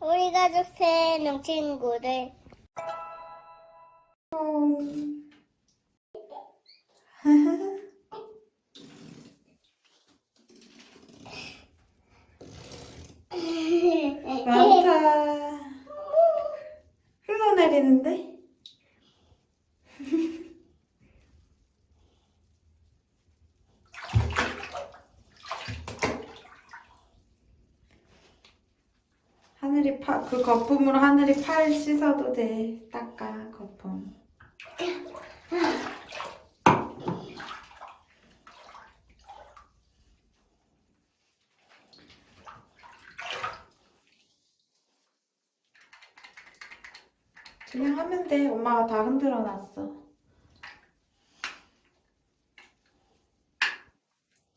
우리 가족 새놈 친구들. 많다. 흘러내리는데? 하늘이 파, 그 거품으로 하늘이 팔 씻어도 돼. 닦아, 거품. 그냥 하면 돼. 엄마가 다 흔들어 놨어.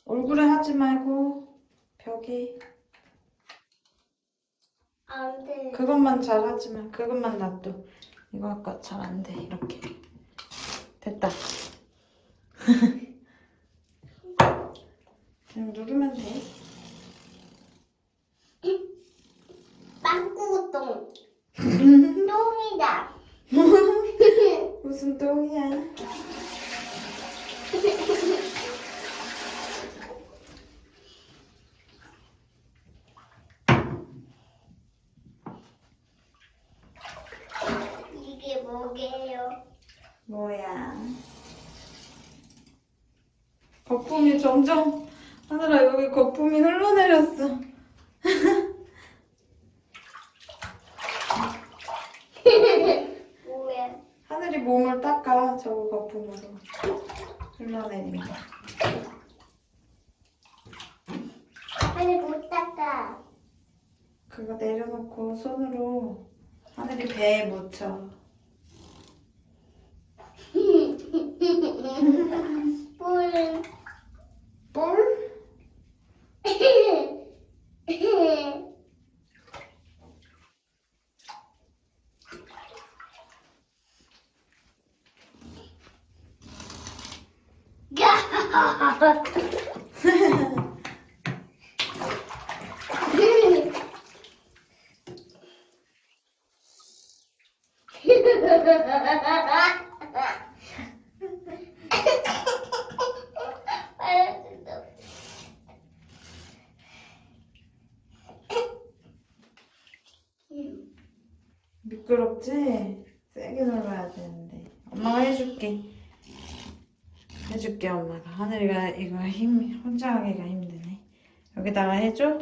얼굴에 하지 말고 벽에 안 돼. 그것만 잘 하지만 그것만 놔둬. 이거 아까 잘 안 돼. 이렇게 됐다. 그냥 누르면 돼. 빵꾸똥. 똥이다. 무슨 똥이야? 이게 뭐게요? 뭐야? 거품이 점점 하늘아 여기 거품이 흘러내렸어. 뭐야? 하늘이 몸을 닦아 저거 거품으로 거. 아니 못 닦아. 그거 내려놓고 손으로 하늘이 배에 묻혀. 뿔 은 뿔? 미끄럽지? 세게 눌러야 되는데. 엄마가 해줄게. 해줄게 엄마가. 하늘이가 이거 힘 혼자 하기가 힘드네. 여기다가 해줘?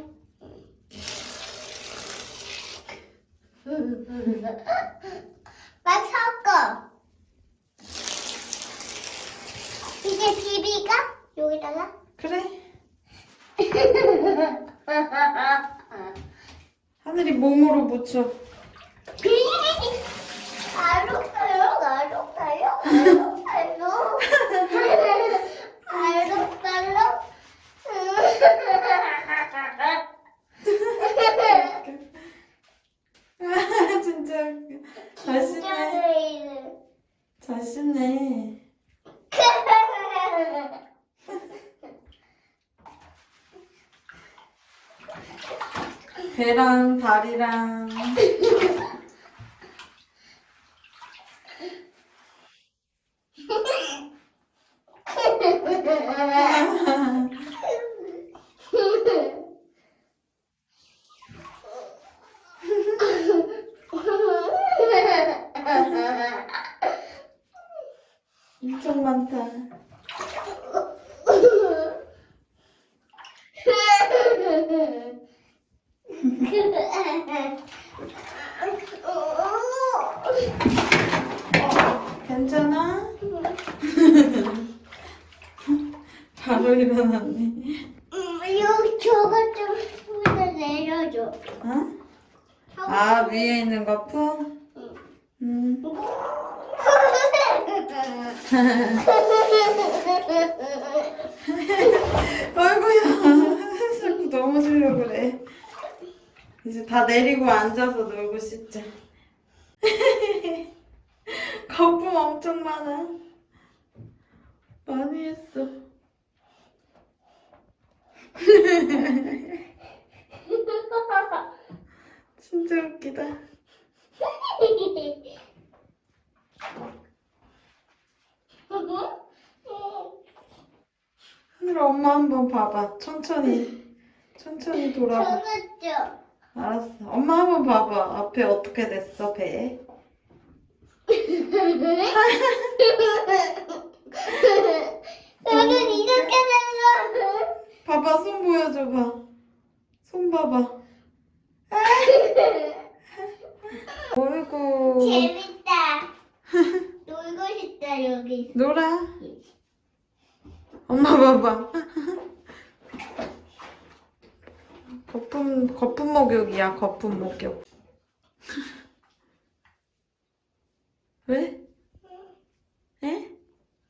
막 섞어. 이제 비비가 여기다가 그래. 하늘이 몸으로 묻혀. 알록달록 알록달록 알록달록 알록달록 진짜 웃겨. 잘 씻네. 진짜로 잘 씻네. 배랑 다리랑 엄청 많다. 바로 일어났네. 음, 여기 저거 좀 위에 내려줘. 어? 아 위에 있는 거품? 음. 아이고야 자꾸 넘어지려고 그래 이제 다 내리고 앉아서 놀고 싶자 거품 엄청 많아 많이 했어 진짜 웃기다. 하늘아 엄마 한번 봐봐. 천천히. 천천히 돌아봐. 알았어. 엄마 한번 봐봐. 앞에 어떻게 됐어, 배? 저는 이렇게 생겼어. 봐봐, 손 보여줘봐. 손 봐봐. 어이구. 재밌다. 놀고 싶다 여기. 놀아. 엄마 봐봐. 거품, 거품 목욕이야, 거품 목욕. 왜? 에?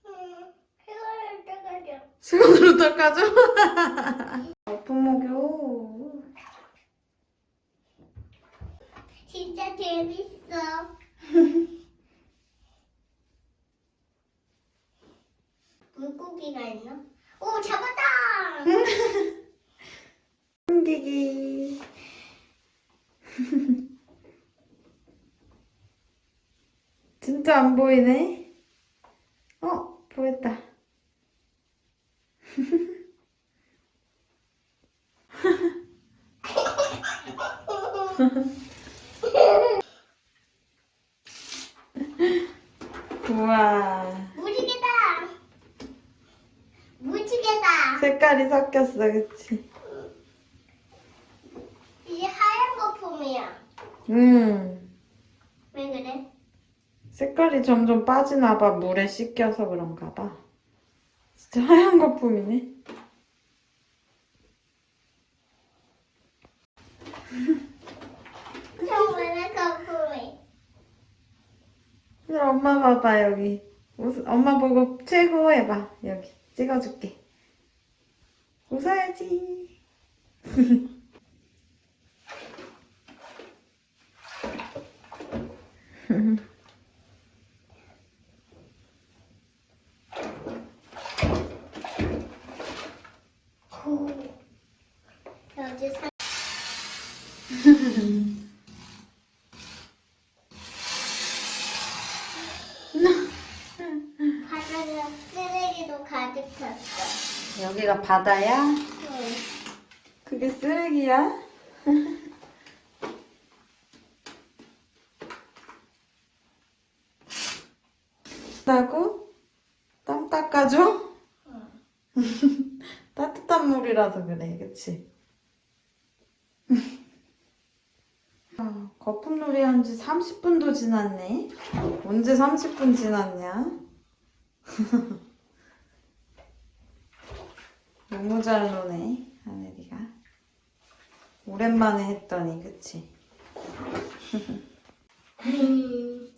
음, 이거를 떠가죠. 수건으로 닦아줘? 거품 목욕. 진짜 재밌어. 물고기가 있나? 오 잡았다. 숨기기. 진짜 안 보이네? 어, 보였다. 우와. 무지개다. 무지개다. 색깔이 섞였어, 그치? 이게 하얀 거품이야. 음. 왜 그래? 색깔이 점점 빠지나 봐. 물에 씻겨서 그런가 봐. 진짜 하얀 거품이네. 정말 거품이. 근데 엄마 봐봐, 여기. 웃- 엄마 보고 최고 해봐. 여기. 찍어줄게. 웃어야지. 오. 여기 사... 바다가 쓰레기도 가득 찼어. 여기가 바다야? 응. 그게 쓰레기야? 나고? 땀 닦아줘? 따뜻한 물이라서 그래, 그치? 아, 거품놀이 한 지 30분도 지났네? 언제 30분 지났냐? 너무 잘 노네, 하늘이가. 오랜만에 했더니, 그치? 음.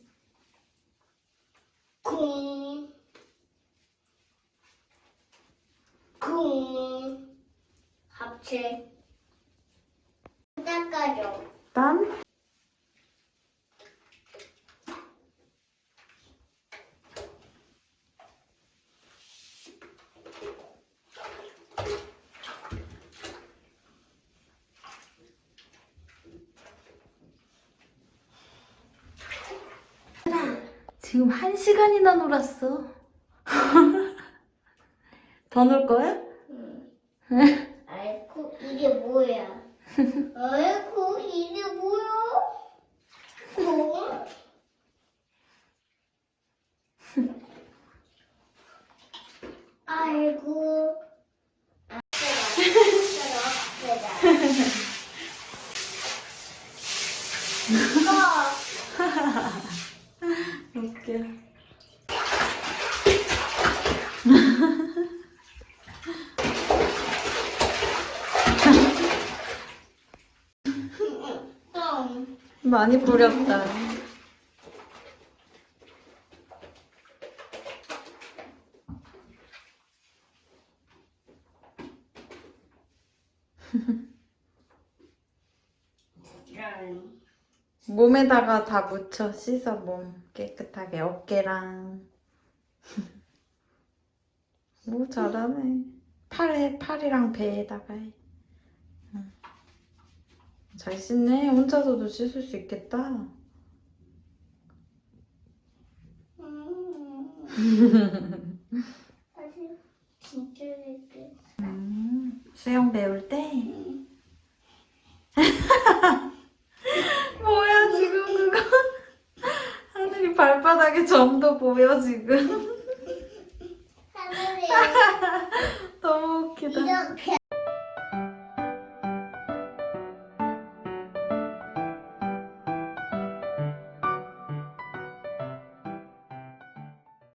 쿵. 쿵. 합체. 닦아줘. 땀? 지금 한 시간이나 놀았어. 더 놀 거야? 아이고, 이게 뭐야? 아이고, 이게 뭐야? 쿵. 아이고. 아프다. 아프다. 이거. 웃겨. 똥. 많이 뿌렸다. 몸에다가 다 묻혀 씻어 몸 깨끗하게 어깨랑 오 잘하네 팔에 팔이랑 배에다가 해 응. 잘 씻네. 혼자서도 씻을 수 있겠다. 음. 아주 진짜 이렇게. 음, 수영 배울 때? 뭐야, 지금 그거? 하늘이 발바닥에 점도 보여, 지금. 너무 웃기다. 이렇게.